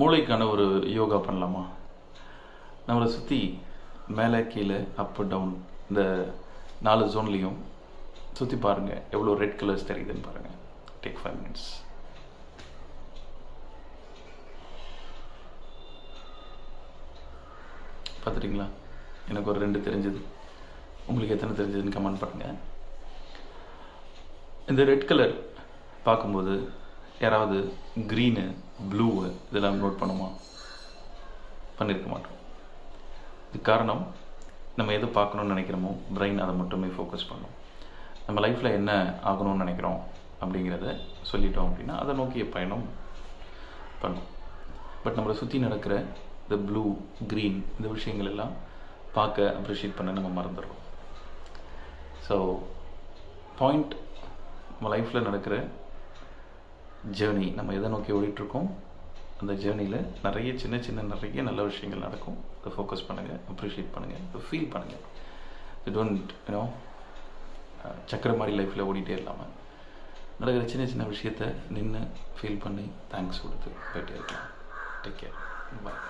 மூளைக்கான ஒரு யோகா பண்ணலாமா? நம்மளை சுற்றி மேலே கீழே அப் டவுன் இந்த நாலு ஜோன்லேயும் சுற்றி பாருங்கள் எவ்வளோ ரெட் கலர்ஸ் தெரியுதுன்னு பாருங்கள் டேக் ஃபைவ் மினிட்ஸ் பார்த்துட்டிங்களா? எனக்கு ஒரு ரெண்டு தெரிஞ்சது. உங்களுக்கு எத்தனை தெரிஞ்சதுன்னு கமெண்ட் பண்ணுங்கள் இந்த ரெட் கலர் பார்க்கும்போது யாராவது க்ரீனு ப்ளூவு இதெல்லாம் நோட் பண்ணுமா? பண்ணியிருக்க மாட்டோம். இது காரணம் நம்ம எது பார்க்கணுன்னு நினைக்கிறோமோ பிரெயின் அதை மட்டுமே ஃபோக்கஸ் பண்ணும். நம்ம லைஃப்பில் என்ன ஆகணும்னு நினைக்கிறோம் அப்படிங்கிறத சொல்லிட்டோம் அப்படின்னா அதை நோக்கிய பயணம் பண்ணும். பட் நம்மளை சுற்றி நடக்கிற இந்த ப்ளூ க்ரீன் இந்த விஷயங்கள் எல்லாம் பார்க்க அப்ரிஷியேட் பண்ண நம்ம மறந்துடுறோம். ஸோ பாயிண்ட் நம்ம லைஃப்பில் நடக்கிற ஜேர்னி நம்ம எதை நோக்கி ஓடிட்டுருக்கோம்? அந்த ஜேர்னியில் நிறைய சின்ன சின்ன நிறைய நல்ல விஷயங்கள் நடக்கும். அதை ஃபோக்கஸ் பண்ணுங்கள் அப்ரிஷியேட் பண்ணுங்கள் இதை ஃபீல் பண்ணுங்கள் இட் டோன்ட் யூனோ சக்கர மாதிரி லைஃப்பில் ஓடிட்டே இல்லாமல் நடக்கிற சின்ன சின்ன விஷயத்த நின்று ஃபீல் பண்ணி தேங்க்ஸ் கொடுத்து போயிட்டே இருக்கலாம். Take care bye